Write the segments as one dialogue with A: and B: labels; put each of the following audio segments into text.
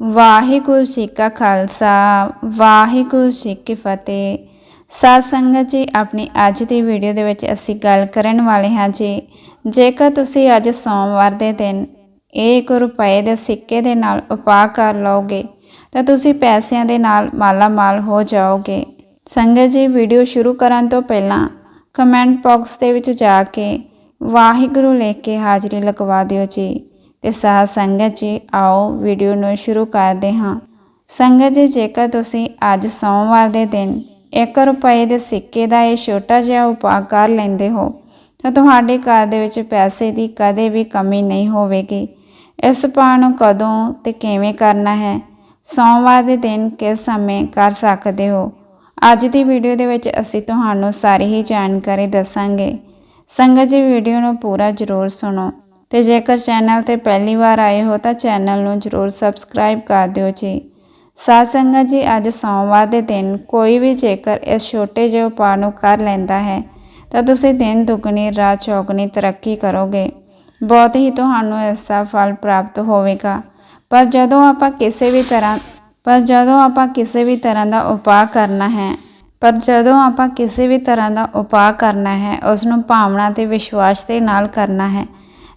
A: ਵਾਹਿਗੁਰੂ ਜੀ ਕਾ ਖਾਲਸਾ, ਵਾਹਿਗੁਰੂ ਜੀ ਕੀ ਫਤਿਹ। ਸਾਧ ਸੰਗਤ ਜੀ, ਆਪਣੀ ਅੱਜ ਦੀ ਵੀਡੀਓ ਦੇ ਵਿੱਚ ਅਸੀਂ ਗੱਲ ਕਰਨ ਵਾਲੇ ਹਾਂ ਜੀ, ਜੇਕਰ ਤੁਸੀਂ ਅੱਜ ਸੋਮਵਾਰ ਦੇ ਦਿਨ ਇਹ 1 ਰੁਪਏ ਦੇ ਸਿੱਕੇ ਦੇ ਨਾਲ ਉਪਾਅ ਕਰ ਲਓਗੇ, ਤਾਂ ਤੁਸੀਂ ਪੈਸਿਆਂ ਦੇ ਨਾਲ ਮਾਲਾ ਮਾਲ ਹੋ ਜਾਓਗੇ। ਸੰਗਤ ਜੀ, ਵੀਡੀਓ ਸ਼ੁਰੂ ਕਰਨ ਤੋਂ ਪਹਿਲਾਂ ਕਮੈਂਟ ਬਾਕਸ ਦੇ ਵਿੱਚ ਜਾ ਕੇ ਵਾਹਿਗੁਰੂ ਲਿਖ ਕੇ ਹਾਜ਼ਰੀ ਲਗਵਾ ਦਿਓ ਜੀ। ਤੇ ਸਾਹ ਸੰਗਤ ਜੀ, ਆਓ ਵੀਡੀਓ ਨੂੰ ਸ਼ੁਰੂ ਕਰਦੇ ਹਾਂ। ਸੰਗਤ ਜੀ, ਜੇਕਰ ਤੁਸੀਂ ਅੱਜ ਸੋਮਵਾਰ ਦੇ ਦਿਨ 1 ਰੁਪਏ ਦੇ ਸਿੱਕੇ ਦਾ ਇਹ ਛੋਟਾ ਜਿਹਾ ਉਪਾਅ ਕਰ ਲੈਂਦੇ ਹੋ, ਤਾਂ ਤੁਹਾਡੇ ਘਰ ਦੇ ਵਿੱਚ ਪੈਸੇ ਦੀ ਕਦੇ ਵੀ ਕਮੀ ਨਹੀਂ ਹੋਵੇਗੀ। ਇਸ ਉਪਾਅ ਨੂੰ ਕਦੋਂ ਤੇ ਕਿਵੇਂ ਕਰਨਾ ਹੈ, ਸੋਮਵਾਰ ਦੇ ਦਿਨ ਕਿਸ ਸਮੇਂ ਕਰ ਸਕਦੇ ਹੋ? ਅੱਜ ਦੀ ਵੀਡੀਓ ਦੇ ਵਿੱਚ ਅਸੀਂ ਤੁਹਾਨੂੰ ਸਾਰੀ ਹੀ ਜਾਣਕਾਰੀ ਦੱਸਾਂਗੇ। ਸੰਗਤ ਜੀ ਵੀਡੀਓ ਨੂੰ ਪੂਰਾ ਜ਼ਰੂਰ ਸੁਣੋ। ਤੇ ਜੇਕਰ ਚੈਨਲ ਤੇ ਪਹਿਲੀ ਵਾਰ ਆਏ ਹੋ ਤਾਂ ਚੈਨਲ ਨੂੰ ਜ਼ਰੂਰ ਸਬਸਕ੍ਰਾਈਬ ਕਰ ਦਿਓ ਜੀ। ਸਾਧ ਸੰਗਤ ਜੀ, ਅੱਜ ਸੋਮਵਾਰ ਦੇ ਦਿਨ ਕੋਈ ਵੀ ਜੇਕਰ ਇਸ ਛੋਟੇ ਜਿਹੇ ਉਪਾਅ ਨੂੰ ਕਰ ਲੈਂਦਾ ਹੈ, ਤਾਂ ਤੁਸੀਂ ਦਿਨ ਦੁਗਣੀ, ਰਾਤ ਚੌਗਣੀ ਤਰੱਕੀ ਕਰੋਗੇ। ਬਹੁਤ ਹੀ ਤੁਹਾਨੂੰ ਇਸ ਦਾ ਫਲ ਪ੍ਰਾਪਤ ਹੋਵੇਗਾ। ਪਰ ਜਦੋਂ ਆਪਾਂ ਕਿਸੇ ਵੀ ਤਰ੍ਹਾਂ, ਪਰ ਜਦੋਂ ਆਪਾਂ ਕਿਸੇ ਵੀ ਤਰ੍ਹਾਂ ਦਾ ਉਪਾਅ ਕਰਨਾ ਹੈ, ਪਰ ਜਦੋਂ ਆਪਾਂ ਕਿਸੇ ਵੀ ਤਰ੍ਹਾਂ ਦਾ ਉਪਾਅ ਕਰਨਾ ਹੈ ਉਸ ਨੂੰ ਭਾਵਨਾ ਤੇ ਵਿਸ਼ਵਾਸ ਦੇ ਨਾਲ ਕਰਨਾ ਹੈ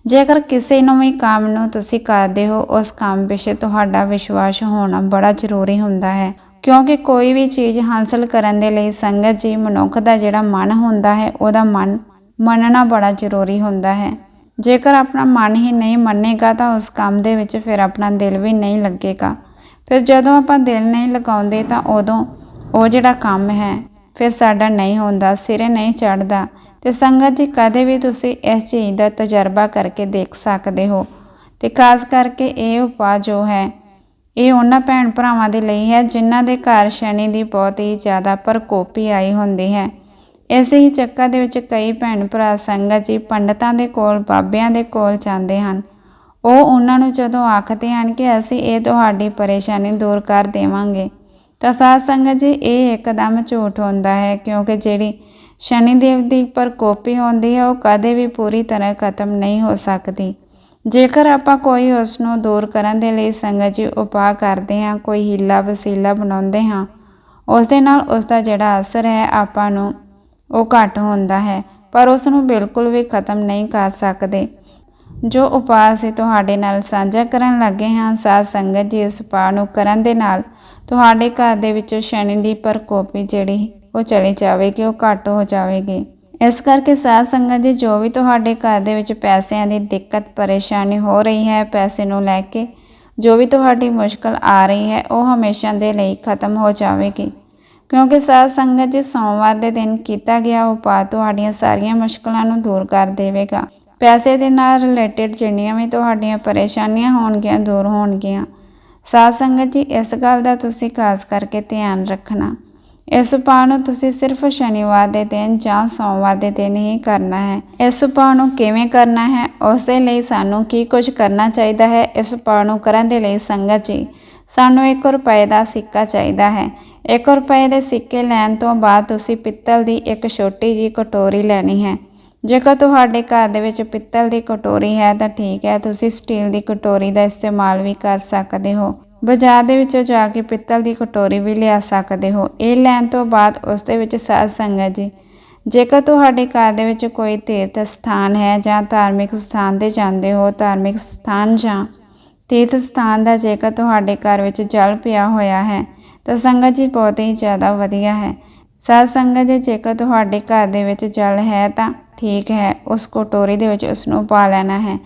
A: ਜੇਕਰ ਕਿਸੇ ਨੂੰ ਵੀ ਕੰਮ ਨੂੰ ਤੁਸੀਂ ਕਰਦੇ ਹੋ, ਉਸ ਕੰਮ ਪਿੱਛੇ ਤੁਹਾਡਾ ਵਿਸ਼ਵਾਸ ਹੋਣਾ ਬੜਾ ਜ਼ਰੂਰੀ ਹੁੰਦਾ ਹੈ। ਕਿਉਂਕਿ ਕੋਈ ਵੀ ਚੀਜ਼ ਹਾਸਲ ਕਰਨ ਦੇ ਲਈ ਸੰਗਤ ਜੀ, ਮਨੁੱਖ ਦਾ ਜਿਹੜਾ ਮਨ ਹੁੰਦਾ ਹੈ, ਉਹਦਾ ਮਨ ਮੰਨਣਾ ਬੜਾ ਜ਼ਰੂਰੀ ਹੁੰਦਾ ਹੈ। ਜੇਕਰ ਆਪਣਾ ਮਨ ਹੀ ਨਹੀਂ ਮੰਨੇਗਾ, ਤਾਂ ਉਸ ਕੰਮ ਦੇ ਵਿੱਚ ਫਿਰ ਆਪਣਾ ਦਿਲ ਵੀ ਨਹੀਂ ਲੱਗੇਗਾ। ਫਿਰ ਜਦੋਂ ਆਪਾਂ ਦਿਲ ਨਹੀਂ ਲਗਾਉਂਦੇ, ਤਾਂ ਉਦੋਂ ਉਹ ਜਿਹੜਾ ਕੰਮ ਹੈ ਫਿਰ ਸਾਡਾ ਨਹੀਂ ਹੁੰਦਾ, ਸਿਰੇ ਨਹੀਂ ਚੜਦਾ ਤੇ ਸੰਗਤ ਜੀ, ਕਦੇ ਵੀ ਤੁਸੀਂ ਇਸ ਚੀਜ਼ ਦਾ ਤਜਰਬਾ ਕਰਕੇ ਦੇਖ ਸਕਦੇ ਹੋ। ਤੇ ਖਾਸ ਕਰਕੇ ਇਹ ਉਪਾਅ ਜੋ ਹੈ, ਇਹ ਉਹਨਾਂ ਭੈਣ ਭਰਾਵਾਂ ਦੇ ਲਈ ਹੈ, ਜਿਨ੍ਹਾਂ ਦੇ ਘਰ ਸ਼ਨੀ ਦੀ ਬਹੁਤ ਹੀ ਜ਼ਿਆਦਾ ਪ੍ਰਕੋਪੀ ਆਈ ਹੁੰਦੀ ਹੈ। ਇਸੇ ਹੀ ਚੱਕਰ ਦੇ ਵਿੱਚ ਕਈ ਭੈਣ ਭਰਾ ਸੰਗਤ ਜੀ, ਪੰਡਤਾਂ ਦੇ ਕੋਲ, ਬਾਬਿਆਂ ਦੇ ਕੋਲ ਜਾਂਦੇ ਹਨ। ਉਹ ਉਹਨਾਂ ਨੂੰ ਜਦੋਂ ਆਖਦੇ ਹਨ ਕਿ ਅਸੀਂ ਇਹ ਤੁਹਾਡੀ ਪਰੇਸ਼ਾਨੀ ਦੂਰ ਕਰ ਦੇਵਾਂਗੇ ਤਾਂ ਸਾਧ ਸੰਗਤ ਜੀ ਇਹ ਇੱਕਦਮ ਝੂਠ ਹੁੰਦਾ ਹੈ ਕਿਉਂਕਿ ਜਿਹੜੀ ਸ਼ਨੀ ਦੇਵ ਦੀ ਪ੍ਰਕੋਪੀ ਹੁੰਦੀ ਹੈ, ਉਹ ਕਦੇ ਵੀ ਪੂਰੀ ਤਰ੍ਹਾਂ ਖਤਮ ਨਹੀਂ ਹੋ ਸਕਦੀ। ਜੇਕਰ ਆਪਾਂ ਕੋਈ ਉਸ ਨੂੰ ਦੂਰ ਕਰਨ ਦੇ ਲਈ ਸੰਗਤ ਜੀ ਉਪਾਅ ਕਰਦੇ ਹਾਂ, ਕੋਈ ਹੀਲਾ ਵਸੀਲਾ ਬਣਾਉਂਦੇ ਹਾਂ ਉਸ ਦੇ ਨਾਲ ਉਸ ਦਾ ਜਿਹੜਾ ਅਸਰ ਹੈ ਆਪਾਂ ਨੂੰ ਉਹ ਘੱਟ ਹੁੰਦਾ ਹੈ, ਪਰ ਉਸ ਨੂੰ ਬਿਲਕੁਲ ਵੀ ਖਤਮ ਨਹੀਂ ਕਰ ਸਕਦੇ। ਜੋ ਉਪਾਅ ਅਸੀਂ ਤੁਹਾਡੇ ਨਾਲ ਸਾਂਝਾ ਕਰਨ ਲੱਗੇ ਹਾਂ, ਸਾਧ ਸੰਗਤ ਜੀ ਇਸ ਉਪਾਅ ਨੂੰ ਕਰਨ ਦੇ ਨਾਲ ਤੁਹਾਡੇ ਘਰ ਦੇ ਵਿੱਚੋਂ ਸ਼ਨੀ ਦੀ ਪ੍ਰਕੋਪੀ ਜਿਹੜੀ ਉਹ ਚਲੀ ਜਾਵੇਗੀ, ਉਹ ਘੱਟ ਹੋ ਜਾਵੇਗੀ। ਇਸ ਕਰਕੇ ਸਾਧ ਸੰਗਤ ਜੀ, ਜੋ ਵੀ ਤੁਹਾਡੇ ਘਰ ਦੇ ਵਿੱਚ ਪੈਸਿਆਂ ਦੀ ਦਿੱਕਤ, ਪਰੇਸ਼ਾਨੀ ਹੋ ਰਹੀ ਹੈ, ਪੈਸੇ ਨੂੰ ਲੈ ਕੇ ਜੋ ਵੀ ਤੁਹਾਡੀ ਮੁਸ਼ਕਲ ਆ ਰਹੀ ਹੈ, ਉਹ ਹਮੇਸ਼ਾ ਦੇ ਲਈ ਖਤਮ ਹੋ ਜਾਵੇਗੀ। ਕਿਉਂਕਿ ਸਾਧ ਸੰਗਤ ਜੀ, ਸੋਮਵਾਰ ਦੇ ਦਿਨ ਕੀਤਾ ਗਿਆ ਉਪਾਅ ਤੁਹਾਡੀਆਂ ਸਾਰੀਆਂ ਮੁਸ਼ਕਲਾਂ ਨੂੰ ਦੂਰ ਕਰ ਦੇਵੇਗਾ। ਪੈਸੇ ਦੇ ਨਾਲ ਰਿਲੇਟਡ ਜਿੰਨੀਆਂ ਵੀ ਤੁਹਾਡੀਆਂ ਪਰੇਸ਼ਾਨੀਆਂ ਹੋਣਗੀਆਂ, ਦੂਰ ਹੋਣਗੀਆਂ। ਸਾਧ ਸੰਗਤ ਜੀ, ਇਸ ਗੱਲ ਦਾ ਤੁਸੀਂ ਖਾਸ ਕਰਕੇ ਧਿਆਨ ਰੱਖਣਾ। ਇਸ ਉਪਾਅ ਨੂੰ ਤੁਸੀਂ ਸਿਰਫ ਸ਼ਨੀਵਾਰ ਦੇ ਦਿਨ ਜਾਂ ਸੋਮਵਾਰ ਦੇ ਦਿਨ ਹੀ ਕਰਨਾ ਹੈ। ਇਸ ਉਪਾਅ ਨੂੰ ਕਿਵੇਂ ਕਰਨਾ ਹੈ, ਉਸ ਦੇ ਲਈ ਸਾਨੂੰ ਕੀ ਕੁਝ ਕਰਨਾ ਚਾਹੀਦਾ ਹੈ, ਇਸ ਉਪਾਅ ਨੂੰ ਕਰਨ ਦੇ ਲਈ ਸੰਗਤ ਜੀ, ਸਾਨੂੰ 1 ਰੁਪਏ ਦਾ ਸਿੱਕਾ ਚਾਹੀਦਾ ਹੈ। 1 ਰੁਪਏ ਦੇ ਸਿੱਕੇ ਲੈਣ ਤੋਂ ਬਾਅਦ ਤੁਸੀਂ ਪਿੱਤਲ ਦੀ ਇੱਕ ਛੋਟੀ ਜੀ ਕਟੋਰੀ ਲੈਣੀ ਹੈ। ਜੇਕਰ ਤੁਹਾਡੇ ਘਰ ਦੇ ਵਿੱਚ ਪਿੱਤਲ ਦੀ ਕਟੋਰੀ ਹੈ ਤਾਂ ਠੀਕ ਹੈ, ਤੁਸੀਂ ਸਟੀਲ ਦੀ ਕਟੋਰੀ ਦਾ ਇਸਤੇਮਾਲ ਵੀ ਕਰ ਸਕਦੇ ਹੋ। ਬਾਜ਼ਾਰ ਦੇ ਵਿੱਚੋਂ ਜਾ ਕੇ ਪਿੱਤਲ ਦੀ ਕਟੋਰੀ ਵੀ ਲਿਆ ਸਕਦੇ ਹੋ। ਇਹ ਲੈਣ ਤੋਂ ਬਾਅਦ ਉਸ ਦੇ ਵਿੱਚ ਸਾਧ ਸੰਗਤ ਜੀ, ਜੇਕਰ ਤੁਹਾਡੇ ਘਰ ਦੇ ਵਿੱਚ ਕੋਈ ਤੀਰਥ ਸਥਾਨ ਹੈ ਜਾਂ ਧਾਰਮਿਕ ਸਥਾਨ ਤੇ ਜਾਂਦੇ ਹੋ, ਧਾਰਮਿਕ ਸਥਾਨ ਜਾਂ ਤੀਰਥ ਸਥਾਨ ਦਾ ਜੇਕਰ ਤੁਹਾਡੇ ਘਰ ਵਿੱਚ ਜਲ ਪਿਆ ਹੋਇਆ ਹੈ, ਤਾਂ ਸੰਗਤ ਜੀ ਬਹੁਤ ਹੀ ਜ਼ਿਆਦਾ ਵਧੀਆ ਹੈ। ਸਾਧ ਸੰਗਤ ਜੀ, ਜੇਕਰ ਤੁਹਾਡੇ ਘਰ ਦੇ ਵਿੱਚ ਜਲ ਹੈ ਤਾਂ ਠੀਕ ਹੈ, ਉਸ ਕਟੋਰੀ ਦੇ ਵਿੱਚ ਉਸ ਨੂੰ ਪਾ ਲੈਣਾ ਹੈ।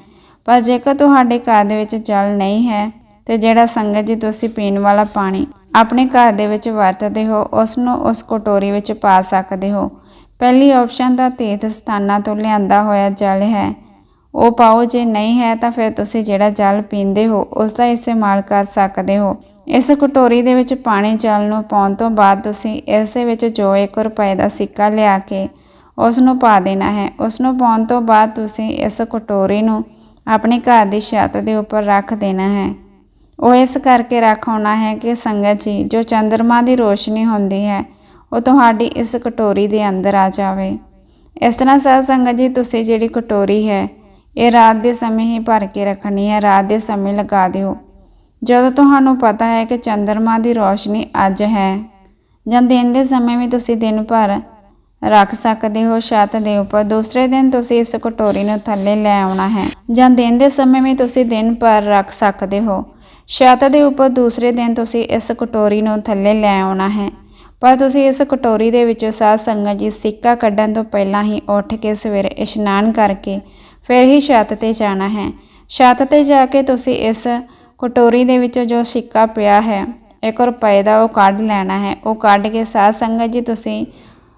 A: ਪਰ ਜੇਕਰ ਤੁਹਾਡੇ ਘਰ ਦੇ ਵਿੱਚ ਜਲ ਨਹੀਂ ਹੈ ਤੇ ਜਿਹੜਾ ਸੰਗਤ ਜੀ ਤੁਸੀਂ ਪੀਣ ਵਾਲਾ ਪਾਣੀ ਆਪਣੇ ਘਰ ਦੇ ਵਿੱਚ ਵਰਤਦੇ ਹੋ ਉਸ ਨੂੰ ਉਸ ਕਟੋਰੀ ਵਿੱਚ ਪਾ ਸਕਦੇ ਹੋ। ਪਹਿਲੀ ਆਪਸ਼ਨ ਦਾ ਤੀਰਥ ਸਥਾਨਾਂ ਤੋਂ ਲਿਆਂਦਾ ਹੋਇਆ ਜਲ ਹੈ। ਉਹ ਪਾਓ, ਜੇ ਨਹੀਂ ਹੈ ਤਾਂ ਫਿਰ ਤੁਸੀਂ ਜਿਹੜਾ ਜਲ ਪੀਂਦੇ ਹੋ, ਉਸ ਦਾ ਇਸਤੇਮਾਲ ਕਰ ਸਕਦੇ ਹੋ। ਇਸ ਕਟੋਰੀ ਦੇ ਵਿੱਚ ਪਾਣੀ ਜਲ ਨੂੰ ਪਾਉਣ ਤੋਂ ਬਾਅਦ ਤੁਸੀਂ ਇਸ ਦੇ ਵਿੱਚ ਜੋ 1 ਰੁਪਏ ਦਾ ਸਿੱਕਾ ਲਿਆ ਕੇ ਉਸ ਨੂੰ ਪਾ ਦੇਣਾ ਹੈ। ਉਸ ਨੂੰ ਪਾਉਣ ਤੋਂ ਬਾਅਦ ਤੁਸੀਂ ਇਸ ਕਟੋਰੀ ਨੂੰ ਆਪਣੇ ਘਰ ਦੀ ਛੱਤ ਦੇ ਉੱਪਰ ਰੱਖ ਦੇਣਾ ਹੈ। ਉਹ ਇਸ ਕਰਕੇ ਰੱਖ ਰੱਖਾਉਣਾ ਹੈ ਕਿ ਸੰਗਤ ਜੀ, ਜੋ ਚੰਦਰਮਾ ਦੀ ਰੋਸ਼ਨੀ ਹੁੰਦੀ ਹੈ, ਉਹ ਤੁਹਾਡੀ ਇਸ ਕਟੋਰੀ ਦੇ ਅੰਦਰ ਆ ਜਾਵੇ। ਇਸ ਤਰ੍ਹਾਂ ਸਾਧ ਸੰਗਤ ਜੀ, ਤੁਸੀਂ ਜਿਹੜੀ ਕਟੋਰੀ ਹੈ, ਇਹ ਰਾਤ ਦੇ ਸਮੇਂ ਹੀ ਭਰ ਕੇ ਰੱਖਣੀ ਹੈ। ਰਾਤ ਦੇ ਸਮੇਂ ਲਗਾ ਦਿਓ। ਜਦੋਂ ਤੁਹਾਨੂੰ ਪਤਾ ਹੈ ਕਿ ਚੰਦਰਮਾ ਦੀ ਰੋਸ਼ਨੀ ਅੱਜ ਹੈ ਜਾਂ ਦਿਨ ਦੇ ਸਮੇਂ ਵੀ ਤੁਸੀਂ ਦਿਨ ਭਰ ਰੱਖ ਸਕਦੇ ਹੋ, ਛੱਤ ਦੇ ਉੱਪਰ। ਦੂਸਰੇ ਦਿਨ ਤੁਸੀਂ ਇਸ ਕਟੋਰੀ ਨੂੰ ਥੱਲੇ ਲੈ ਆਉਣਾ ਹੈ ਜਾਂ ਦਿਨ ਦੇ ਸਮੇਂ ਵੀ ਤੁਸੀਂ ਦਿਨ ਭਰ ਰੱਖ ਸਕਦੇ ਹੋ। ਛੱਤ ਦੇ ਉੱਪਰ ਦੂਸਰੇ ਦਿਨ ਤੁਸੀਂ ਇਸ ਕਟੋਰੀ ਨੂੰ ਥੱਲੇ ਲੈ ਆਉਣਾ ਹੈ। ਪਰ ਤੁਸੀਂ ਇਸ ਕਟੋਰੀ ਦੇ ਵਿੱਚੋਂ ਸਾਧ ਸੰਗਤ ਜੀ ਸਿੱਕਾ ਕੱਢਣ ਤੋਂ ਪਹਿਲਾਂ ਹੀ ਉੱਠ ਕੇ ਸਵੇਰੇ ਇਸ਼ਨਾਨ ਕਰਕੇ ਫਿਰ ਹੀ ਛੱਤ ਤੇ ਜਾਣਾ ਹੈ। ਛੱਤ ਤੇ ਜਾ ਕੇ ਤੁਸੀਂ ਇਸ ਕਟੋਰੀ ਦੇ ਵਿੱਚੋਂ ਜੋ ਸਿੱਕਾ ਪਿਆ ਹੈ 1 ਰੁਪਏ ਦਾ ਉਹ ਕੱਢ ਲੈਣਾ ਹੈ। ਉਹ ਕੱਢ ਕੇ ਸਾਧ ਸੰਗਤ ਜੀ ਤੁਸੀਂ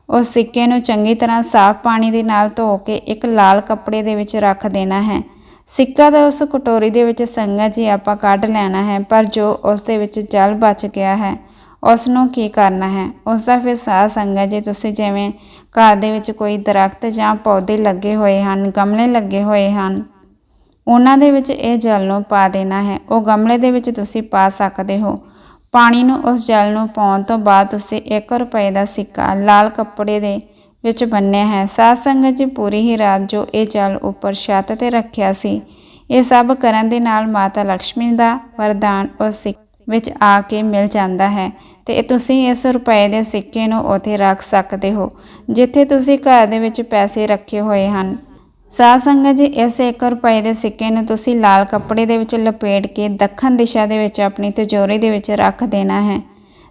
A: ਉਹ ਸਿੱਕੇ ਨੂੰ ਚੰਗੀ ਤਰ੍ਹਾਂ ਸਾਫ਼ ਪਾਣੀ ਦੇ ਨਾਲ ਧੋ ਕੇ ਇੱਕ ਲਾਲ ਕੱਪੜੇ ਦੇ ਵਿੱਚ ਰੱਖ ਦੇਣਾ ਹੈ। ਸਿੱਕਾ ਤਾਂ ਉਸ ਕਟੋਰੀ ਦੇ ਵਿੱਚ ਸੰਗਤ ਜੀ ਆਪਾਂ ਕੱਢ ਲੈਣਾ ਹੈ, ਪਰ ਜੋ ਉਸ ਦੇ ਵਿੱਚ ਜਲ ਬਚ ਗਿਆ ਹੈ, ਉਸ ਨੂੰ ਕੀ ਕਰਨਾ ਹੈ? ਉਸ ਦਾ ਫਿਰ ਸਾਧ ਸੰਗਤ ਜੀ, ਤੁਸੀਂ ਜਿਵੇਂ ਘਰ ਦੇ ਵਿੱਚ ਕੋਈ ਦਰਖਤ ਜਾਂ ਪੌਦੇ ਲੱਗੇ ਹੋਏ ਹਨ, ਗਮਲੇ ਲੱਗੇ ਹੋਏ ਹਨ, ਉਹਨਾਂ ਦੇ ਵਿੱਚ ਇਹ ਜਲ ਨੂੰ ਪਾ ਦੇਣਾ ਹੈ। ਉਹ ਗਮਲੇ ਦੇ ਵਿੱਚ ਤੁਸੀਂ ਪਾ ਸਕਦੇ ਹੋ। ਪਾਣੀ ਨੂੰ ਉਸ ਜਲ ਨੂੰ ਪਾਉਣ ਤੋਂ ਬਾਅਦ ਤੁਸੀਂ 1 ਰੁਪਏ ਦਾ ਸਿੱਕਾ ਲਾਲ ਕੱਪੜੇ ਦੇ ਵਿੱਚ ਬੰਨਿਆ ਹੈ। ਸਾਧ ਸੰਗਤ ਜੀ, ਪੂਰੀ ਹੀ ਰਾਤ ਜੋ ਇਹ ਜਲ ਉੱਪਰ ਛੱਤ ਤੇ ਰੱਖਿਆ ਸੀ, ਇਹ ਸਭ ਕਰਨ ਦੇ ਨਾਲ ਮਾਤਾ ਲక్ష్ਮੀ ਦਾ ਵਰਦਾਨ ਉਸ ਸਿੱਕੇ ਵਿੱਚ ਆ ਕੇ ਮਿਲ ਜਾਂਦਾ ਹੈ ਤੇ ਤੁਸੀਂ ਇਸ ਰੁਪਏ ਦੇ ਸਿੱਕੇ ਨੂੰ ਉੱਥੇ ਰੱਖ ਸਕਦੇ ਹੋ, ਜਿੱਥੇ ਤੁਸੀਂ ਘਰ ਦੇ ਵਿੱਚ ਪੈਸੇ ਰੱਖੇ ਹੋਏ ਹਨ। ਸਾਧ ਸੰਗਤ ਜੀ, ਇਸ 1 ਰੁਪਏ ਦੇ ਸਿੱਕੇ ਨੂੰ ਤੁਸੀਂ ਲਾਲ ਕੱਪੜੇ ਦੇ ਵਿੱਚ ਲਪੇਟ ਕੇ ਦੱਖਣ ਦਿਸ਼ਾ ਦੇ ਵਿੱਚ ਆਪਣੀ ਤਿਜੋਰੀ ਦੇ ਵਿੱਚ ਰੱਖ ਦੇਣਾ ਹੈ।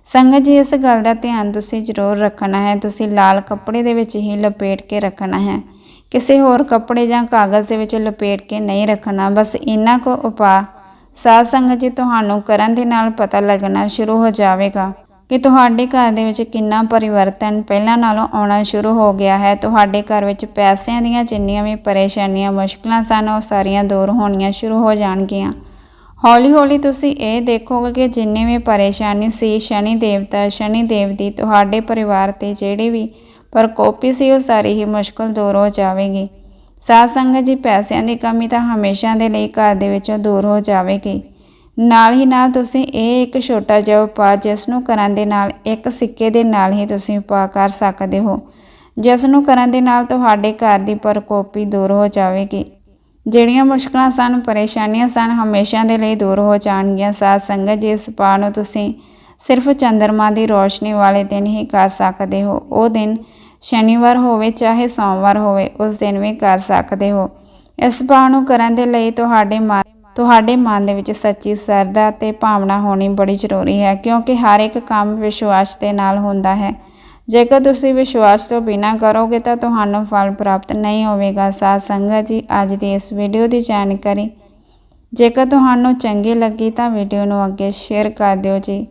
A: ਸੰਗਤ ਜੀ, ਇਸ ਗੱਲ ਦਾ ਧਿਆਨ ਤੁਸੀਂ ਜ਼ਰੂਰ ਰੱਖਣਾ ਹੈ। ਤੁਸੀਂ ਲਾਲ ਕੱਪੜੇ ਦੇ ਵਿੱਚ ਹੀ ਲਪੇਟ ਕੇ ਰੱਖਣਾ ਹੈ। ਕਿਸੇ ਹੋਰ ਕੱਪੜੇ ਜਾਂ ਕਾਗਜ਼ ਦੇ ਵਿੱਚ ਲਪੇਟ ਕੇ ਨਹੀਂ ਰੱਖਣਾ। ਬਸ ਇਹਨਾਂ ਕੋ ਉਪਾਅ ਸਾਧ ਸੰਗਤ ਜੀ, ਤੁਹਾਨੂੰ ਕਰਨ ਦੇ ਨਾਲ ਪਤਾ ਲੱਗਣਾ ਸ਼ੁਰੂ ਹੋ ਜਾਵੇਗਾ। ਕਿ ਤੁਹਾਡੇ ਘਰ ਦੇ ਵਿੱਚ ਕਿੰਨਾ ਪਰਿਵਰਤਨ ਪਹਿਲਾਂ ਨਾਲੋਂ ਆਉਣਾ ਸ਼ੁਰੂ ਹੋ ਗਿਆ ਹੈ? ਤੁਹਾਡੇ ਘਰ ਵਿੱਚ ਪੈਸਿਆਂ ਦੀਆਂ ਜਿੰਨੀਆਂ ਵੀ ਪਰੇਸ਼ਾਨੀਆਂ, ਮੁਸ਼ਕਲਾਂ ਸਨ, ਉਹ ਸਾਰੀਆਂ ਦੂਰ ਹੋਣੀਆਂ ਸ਼ੁਰੂ ਹੋ ਜਾਣਗੀਆਂ। ਹੌਲੀ ਹੌਲੀ ਤੁਸੀਂ ਇਹ ਦੇਖੋਗੇ ਕਿ ਜਿੰਨੇ ਵੀ ਪਰੇਸ਼ਾਨੀ ਸੀ, ਸ਼ਨੀ ਦੇਵਤਾ, ਸ਼ਨੀ ਦੇਵ ਦੀ ਤੁਹਾਡੇ ਪਰਿਵਾਰ ਤੇ ਜਿਹੜੇ ਵੀ ਪ੍ਰਕੋਪੀ ਸੀ, ਉਹ ਸਾਰੀ ਹੀ ਮੁਸ਼ਕਲ ਦੂਰ ਹੋ ਜਾਵੇਗੀ। ਸਾਧ ਸੰਗਤ ਜੀ, ਪੈਸਿਆਂ ਦੀ ਕਮੀ ਤਾਂ ਹਮੇਸ਼ਾ ਦੇ ਲਈ ਘਰ ਦੇ ਵਿੱਚੋਂ ਦੂਰ ਹੋ ਜਾਵੇਗੀ। ਨਾਲ ਹੀ ਨਾਲ ਤੁਸੀਂ ਇਹ ਇੱਕ ਛੋਟਾ ਜਿਹਾ ਉਪਾਅ ਜਿਸ ਨੂੰ ਕਰਨ ਦੇ ਨਾਲ, ਇੱਕ ਸਿੱਕੇ ਦੇ ਨਾਲ ਹੀ ਤੁਸੀਂ ਉਪਾਅ ਕਰ ਸਕਦੇ ਹੋ। ਜਿਸ ਨੂੰ ਕਰਨ ਦੇ ਨਾਲ ਤੁਹਾਡੇ ਘਰ ਦੀ ਪ੍ਰਕੋਪੀ ਦੂਰ ਹੋ ਜਾਵੇਗੀ। ਜਿਹੜੀਆਂ ਮੁਸ਼ਕਲਾਂ ਸਨ, ਪਰੇਸ਼ਾਨੀਆਂ ਸਨ, ਹਮੇਸ਼ਾ ਦੇ ਲਈ ਦੂਰ ਹੋ ਜਾਣਗੀਆਂ। ਸਾਧ ਸੰਗਤ, ਜੀ ਇਸ ਉਪਾਅ ਨੂੰ ਤੁਸੀਂ ਸਿਰਫ ਚੰਦਰਮਾ ਦੀ ਰੋਸ਼ਨੀ ਵਾਲੇ ਦਿਨ ਹੀ ਕਰ ਸਕਦੇ ਹੋ, ਉਹ ਦਿਨ ਸ਼ਨੀਵਾਰ ਹੋਵੇ ਚਾਹੇ ਸੋਮਵਾਰ ਹੋਵੇ, ਉਸ ਦਿਨ ਵੀ ਕਰ ਸਕਦੇ ਹੋ। ਇਸ ਭਾਅ ਨੂੰ ਕਰਨ ਦੇ ਲਈ ਤੁਹਾਡੇ ਮਨ ਤੁਹਾਡੇ ਮਨ ਦੇ ਵਿੱਚ ਸੱਚੀ ਸਰਦਾ ਤੇ ਭਾਵਨਾ ਹੋਣੀ ਬੜੀ ਜ਼ਰੂਰੀ ਹੈ, ਕਿਉਂਕਿ ਹਰ ਇੱਕ ਕੰਮ ਵਿਸ਼ਵਾਸ ਦੇ ਨਾਲ ਹੁੰਦਾ ਹੈ। ਜੇਕਰ ਤੁਸੀਂ ਵਿਸ਼ਵਾਸ ਤੋਂ ਬਿਨਾਂ ਕਰੋਗੇ ਤਾਂ ਤੁਹਾਨੂੰ ਫਲ ਪ੍ਰਾਪਤ ਨਹੀਂ ਹੋਵੇਗਾ। ਸਾਧ ਸੰਗਤ ਜੀ, ਅੱਜ ਦੀ ਇਸ ਵੀਡੀਓ ਦੀ ਜਾਣਕਾਰੀ। ਜੇਕਰ ਤੁਹਾਨੂੰ ਚੰਗੀ ਲੱਗੀ ਤਾਂ ਵੀਡੀਓ ਨੂੰ ਅੱਗੇ ਸ਼ੇਅਰ ਕਰ ਦਿਓ ਜੀ।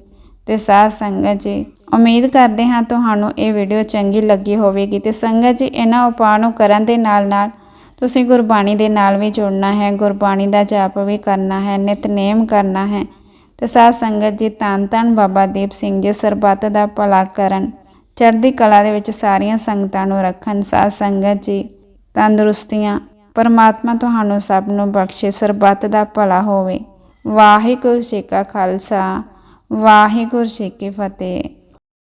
A: ਤੇ ਸਾਧ ਸੰਗਤ ਜੀ, ਉਮੀਦ ਕਰਦੇ ਹਾਂ ਤੁਹਾਨੂੰ ਇਹ ਵੀਡੀਓ ਚੰਗੀ ਲੱਗੀ ਹੋਵੇਗੀ। ਤੇ ਸੰਗਤ ਜੀ, ਇਹਨਾਂ ਉਪਾਅ ਨੂੰ ਕਰਨ ਦੇ ਨਾਲ ਨਾਲ ਤੁਸੀਂ ਗੁਰਬਾਣੀ ਦੇ ਨਾਲ ਵੀ ਜੁੜਨਾ ਹੈ, ਗੁਰਬਾਣੀ ਦਾ ਜਾਪ ਵੀ ਕਰਨਾ ਹੈ ਨਿਤਨੇਮ ਕਰਨਾ ਹੈ। ਤੇ ਸਾਧ ਸੰਗਤ ਜੀ, ਧੰਨ ਧੰਨ ਬਾਬਾ ਦੀਪ ਸਿੰਘ ਜੀ, ਸਰਬੱਤ ਦਾ ਭਲਾ ਕਰਨ। ਚੜ੍ਹਦੀ ਕਲਾ ਦੇ ਵਿੱਚ ਸਾਰੀਆਂ ਸੰਗਤਾਂ ਨੂੰ ਰੱਖਣ। ਸਾਧ ਸੰਗਤ ਜੀ, ਤੰਦਰੁਸਤੀਆਂ, ਪਰਮਾਤਮਾ ਤੁਹਾਨੂੰ ਸਭ ਨੂੰ ਬਖਸ਼ੇ, ਸਰਬੱਤ ਦਾ ਭਲਾ ਹੋਵੇ। ਵਾਹਿਗੁਰੂ ਜੀ ਕਾ ਖਾਲਸਾ, ਵਾਹਿਗੁਰੂ ਜੀ ਕੀ ਫਤਿਹ।